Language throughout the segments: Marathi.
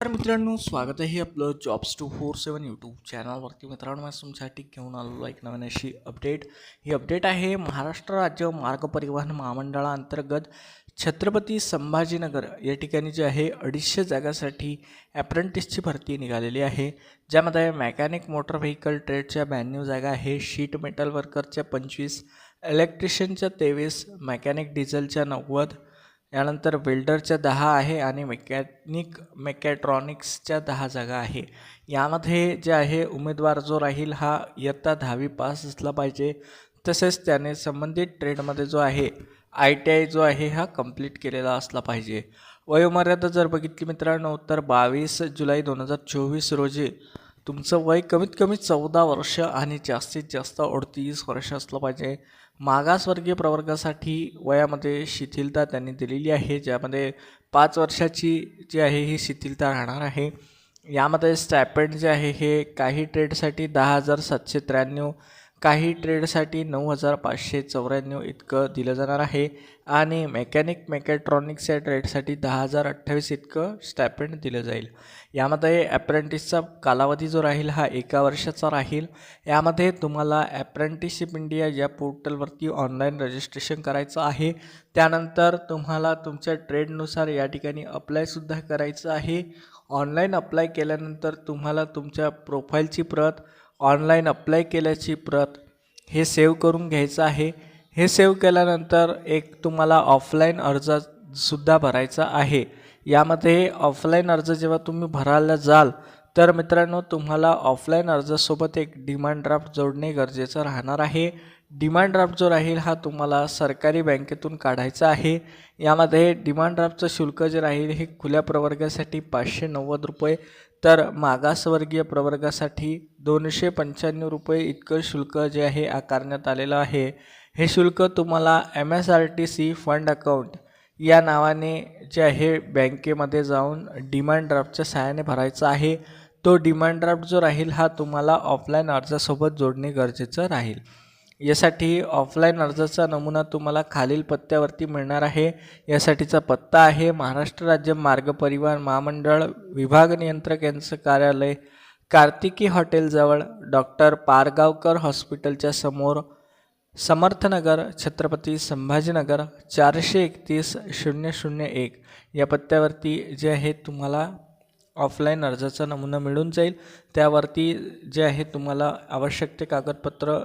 तर मित्रांनो स्वागत आहे आपलं jobs two four seven YouTube चॅनलवरती मित्रांनो मी तुमच्यासाठी घेऊन आलेलो एक नवीन अशी अपडेट ही अपडेट आहे महाराष्ट्र राज्य मार्ग परिवहन महामंडळाअंतर्गत छत्रपती संभाजीनगर. या ठिकाणी जे आहे अडीचशे जागासाठी ॲप्रेंटिसची भरती निघालेली आहे. ज्यामध्ये मेकॅनिक मोटर व्हेकल ट्रेडच्या ब्याण्णव जागा आहे. शीट मेटल वर्करच्या पंचवीस इलेक्ट्रिशियनच्या तेवीस मेकॅनिक डिझेलच्या नव्वद यानंतर वेल्डरच्या दहा आहे आणि मेकॅनिक मेकॅट्रॉनिक्सच्या दहा जागा आहे. यामध्ये जे आहे उमेदवार जो राहील हा इयत्ता दहावी पास असला पाहिजे. तसेच त्याने संबंधित ट्रेडमध्ये जो आहे आय टी आय जो आहे हा कंप्लीट केलेला असला पाहिजे. वयोमर्यादा जर बघितली मित्रांनो तर बावीस जुलै दोन हजार चोवीस रोजी तुमचं वय कमीत कमी चौदा वर्ष आणि जास्तीत जास्त अडतीस वर्ष असलं पाहिजे. मागासवर्गीय प्रवर्गासाठी वयामध्ये शिथिलता त्यांनी दिलेली आहे ज्यामध्ये पाच वर्षाची जी आहे ही शिथिलता राहणार आहे. यामध्ये स्टॅपेंड जे आहे हे काही ट्रेडसाठी दहा हजार सातशे त्र्याण्णव काही ट्रेडसाठी नऊ हजार पाचशे चौऱ्याण्णव इतकं दिलं जाणार आहे आणि मेकॅनिक मेकॅट्रॉनिक्स या ट्रेडसाठी दहा हजार अठ्ठावीस इतकं स्टॅपेंड दिलं जाईल. यामध्ये ॲप्रेंटिसचा कालावधी जो राहील हा एका वर्षाचा राहील. यामध्ये तुम्हाला ॲप्रेंटिसशिप इंडिया या पोर्टलवरती ऑनलाईन रजिस्ट्रेशन करायचं आहे. त्यानंतर तुम्हाला तुमच्या ट्रेडनुसार या ठिकाणी अप्लायसुद्धा करायचं आहे. ऑनलाईन अप्लाय केल्यानंतर तुम्हाला तुमच्या प्रोफाईलची प्रत ऑनलाईन अप्लाय केल्याची प्रत हे सेव्ह करून घ्यायचं आहे. हे सेव्ह केल्यानंतर एक तुम्हाला ऑफलाईन अर्जसुद्धा भरायचा आहे. यामध्ये ऑफलाईन अर्ज जेव्हा तुम्ही भरायला जाल तर मित्रांनो तुम्हाला ऑफलाईन अर्जासोबत एक डिमांड ड्राफ्ट जोडणे गरजेचं राहणार आहे. डिमांड ड्राफ्ट जो राहील हा तुम्हाला सरकारी बँकेतून काढायचा आहे. यामध्ये डिमांड ड्राफ्टचं शुल्क जे राहील हे खुल्या प्रवर्गासाठी पाचशे नव्वद रुपये तर मागासवर्गीय प्रवर्गासाठी दोनशे पंच्याण्णव रुपये इतकं शुल्क जे आहे आकारण्यात आलेलं आहे. हे शुल्क तुम्हाला M S R T C fund account या नावाने जे आहे बँकेमध्ये जाऊन डिमांड ड्राफ्टच्या सहाय्याने भरायचा आहे. तो डिमांड ड्राफ्ट जो राहील हा तुम्हाला ऑफलाईन अर्जासोबत जोडणे गरजेचं राहील. यासाठी ऑफलाईन अर्जाचा नमुना तुम्हाला खालील पत्त्यावरती मिळणार आहे. यासाठीचा पत्ता आहे महाराष्ट्र राज्य मार्ग परिवहन महामंडळ विभाग नियंत्रक यांचं कार्यालय कार्तिकी हॉटेलजवळ डॉक्टर पारगावकर हॉस्पिटलच्या समोर समर्थनगर छत्रपती संभाजीनगर चारशे एकतीस शून्य शून्य एक. या पत्त्यावरती जे आहे तुम्हाला ऑफलाईन अर्जाचा नमुना मिळून जाईल. त्यावरती जे आहे तुम्हाला आवश्यक ते कागदपत्र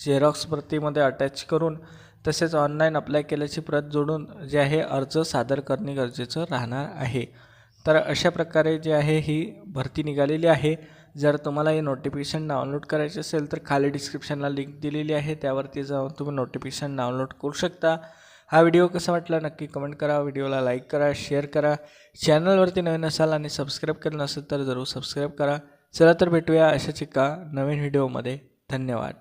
झेरॉक्स प्रतीमध्ये अटॅच करून तसेच ऑनलाईन अप्लाय केल्याची प्रत जोडून जे आहे अर्ज सादर करणे गरजेचं राहणार आहे. तर अशा प्रकारे जे आहे ही भरती निघालेली आहे. जर तुम्हाला हे नोटिफिकेशन डाउनलोड करायचे असेल तर खाली डिस्क्रिप्शनला लिंक दिलेली आहे. त्यावरती जाऊन तुम्ही नोटिफिकेशन डाउनलोड करू शकता. हा व्हिडिओ कसा वाटला नक्की कमेंट करा. व्हिडिओला लाईक करा शेअर करा. चॅनलवरती नवीन असाल आणि सबस्क्राईब केलं नसेल तर जरूर सबस्क्राईब करा. चला तर भेटूया अशाच एका नवीन व्हिडिओमध्ये धन्यवाद.